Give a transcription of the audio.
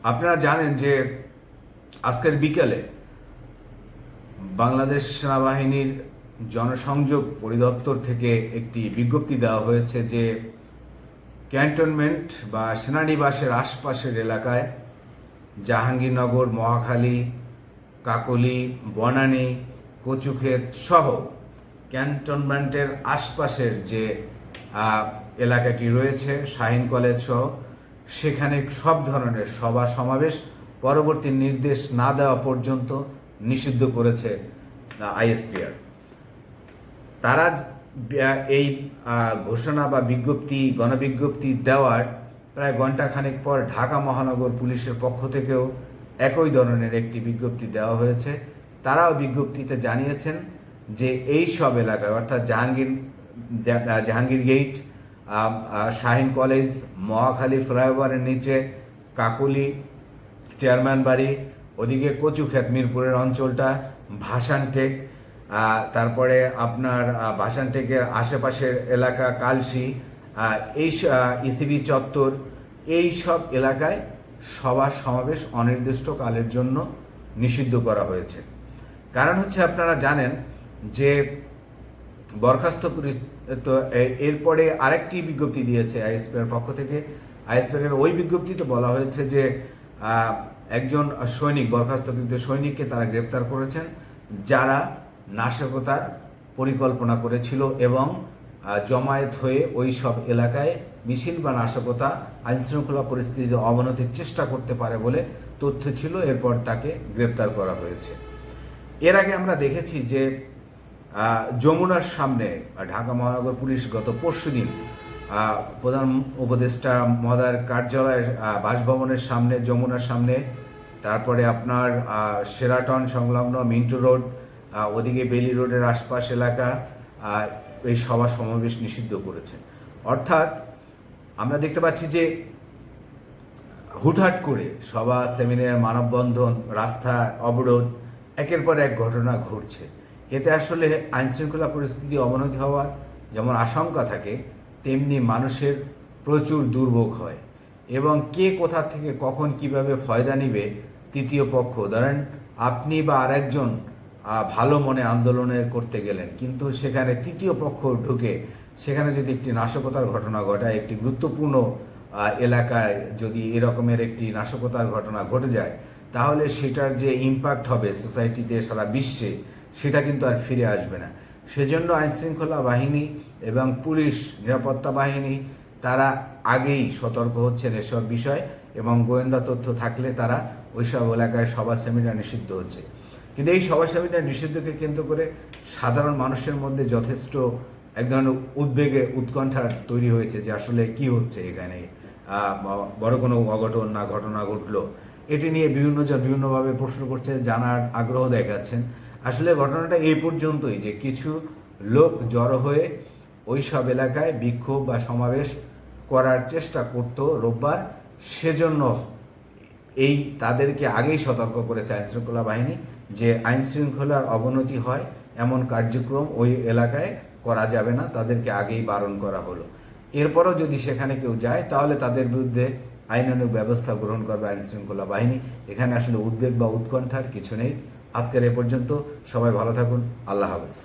আপনারা জানেন যে আজকের বিকেলে বাংলাদেশ সেনাবাহিনীর জনসংযোগ পরিদপ্তর থেকে একটি বিজ্ঞপ্তি দেওয়া হয়েছে যে ক্যান্টনমেন্ট বা সেনানিবাসের আশপাশের এলাকায় জাহাঙ্গীরনগর, মহাখালী, কাকলি, বনানী, কচুক্ষেত সহ ক্যান্টনমেন্টের আশপাশের যে এলাকাটি রয়েছে, শাহিন কলেজ সহ সেখানে সব ধরনের সভা সমাবেশ পরবর্তী নির্দেশ না দেওয়া পর্যন্ত নিষিদ্ধ করেছে আইএসপিআর তারা এই ঘোষণা বা বিজ্ঞপ্তি, গণবিজ্ঞপ্তি দেওয়ার প্রায় ঘণ্টাখানেক পর ঢাকা মহানগর পুলিশের পক্ষ থেকেও একই ধরনের একটি বিজ্ঞপ্তি দেওয়া হয়েছে। তারাও বিজ্ঞপ্তিতে জানিয়েছেন যে এই সব এলাকায়, অর্থাৎ জাহাঙ্গীর জাহাঙ্গীর গেট শাহিন কলেজ মহাখালী ফ্লাইওভারের নিচে কাকুলি চেয়ারম্যান বাড়ি ওদিকে কচুক্ষেত মিরপুরের অঞ্চলটা ভাসানটেক তারপরে আপনার ভাসানটেকের আশেপাশের এলাকা আহ, এই ইসিবি চত্বর এই সব এলাকায় সভা সমাবেশ অনির্দিষ্টকালের জন্য নিষিদ্ধ করা হয়েছে। কারণ হচ্ছে আপনারা জানেন যে বরখাস্ত তো এরপরে আরেকটি বিজ্ঞপ্তি দিয়েছে আইএসপির পক্ষ থেকে। আইএসপির ওই বিজ্ঞপ্তিতে বলা হয়েছে যে একজন সৈনিক, বরখাস্তকৃত সৈনিককে তারা গ্রেপ্তার করেছেন, যারা নাশকতার পরিকল্পনা করেছিল এবং জমায়েত হয়ে ওই সব এলাকায় মিছিল বা নাশকতা, আইনশৃঙ্খলা পরিস্থিতিতে অবনতির চেষ্টা করতে পারে বলে তথ্য ছিল। এরপর তাকে গ্রেপ্তার করা হয়েছে। এর আগে আমরা দেখেছি যে যমুনার সামনে ঢাকা মহানগর পুলিশ গত পরশুদিন আহ, প্রধান উপদেষ্টা মহোদয়ের কার্যালয়ের বাসভবনের সামনে যমুনার সামনে তারপরে আপনার সেরাটন সংলগ্ন মিন্টু রোড ওদিকে বেলি রোডের আশপাশ এলাকা এই সভা সমাবেশ নিষিদ্ধ করেছে অর্থাৎ আমরা দেখতে পাচ্ছি যে হুটহাট করে সভা সেমিনার মানববন্ধন রাস্তা অবরোধ একের পর এক ঘটনা ঘটছে। এতে আসলে আইনশৃঙ্খলা পরিস্থিতি অবনতি হওয়ার যেমন আশঙ্কা থাকে, তেমনি মানুষের প্রচুর দুর্ভোগ হয়। এবং কে কোথা থেকে কখন কীভাবে ফয়দা নিবে তৃতীয় পক্ষ। ধরেন, আপনি বা আরেকজন ভালো মনে আন্দোলনে করতে গেলেন, কিন্তু সেখানে তৃতীয় পক্ষ ঢুকে সেখানে যদি একটি নাশকতার ঘটনা ঘটায়, একটি গুরুত্বপূর্ণ এলাকায় যদি এরকমের একটি নাশকতার ঘটনা ঘটে যায়, তাহলে সেটার যে ইম্প্যাক্ট হবে সোসাইটিতে সারা বিশ্বে সেটা কিন্তু আর ফিরে আসবে না। সেজন্য আইনশৃঙ্খলা বাহিনী এবং পুলিশ, নিরাপত্তা বাহিনী, তারা আগেই সতর্ক হচ্ছেন এসব বিষয় এবং গোয়েন্দা তথ্য থাকলে তারা ওইসব এলাকায় সভা সেমিনার নিষিদ্ধ হচ্ছে। কিন্তু এই সভা সেমিনার নিষিদ্ধকে কেন্দ্র করে সাধারণ মানুষের মধ্যে যথেষ্ট এক ধরনের উদ্বেগে, উৎকণ্ঠা তৈরি হয়েছে যে আসলে কি হচ্ছে এখানে। বড় কোনো অঘটন না ঘটনা ঘটলো। এটি নিয়ে বিভিন্ন জন বিভিন্নভাবে প্রশ্ন করছে, জানার আগ্রহ দেখাচ্ছেন। আসলে ঘটনাটা এই পর্যন্তই যে কিছু লোক জড়ো হয়ে ওই সব এলাকায় বিক্ষোভ বা সমাবেশ করার চেষ্টা করত রোববার। সেজন্য এই তাদেরকে আগেই সতর্ক করেছে আইনশৃঙ্খলা বাহিনী যে আইনশৃঙ্খলার অবনতি হয়, এমন কার্যক্রম ওই এলাকায় করা যাবে না, তাদেরকে আগেই বারণ করা হলো। এরপরও যদি সেখানে কেউ যায়, তাহলে তাদের বিরুদ্ধে আইনানুগ ব্যবস্থা গ্রহণ করবে আইনশৃঙ্খলা বাহিনী। এখানে আসলে উদ্বেগ বা উৎকণ্ঠার কিছু নেই। আজকের এ পর্যন্ত সবাই ভালো থাকুন আল্লাহ হাফেজ।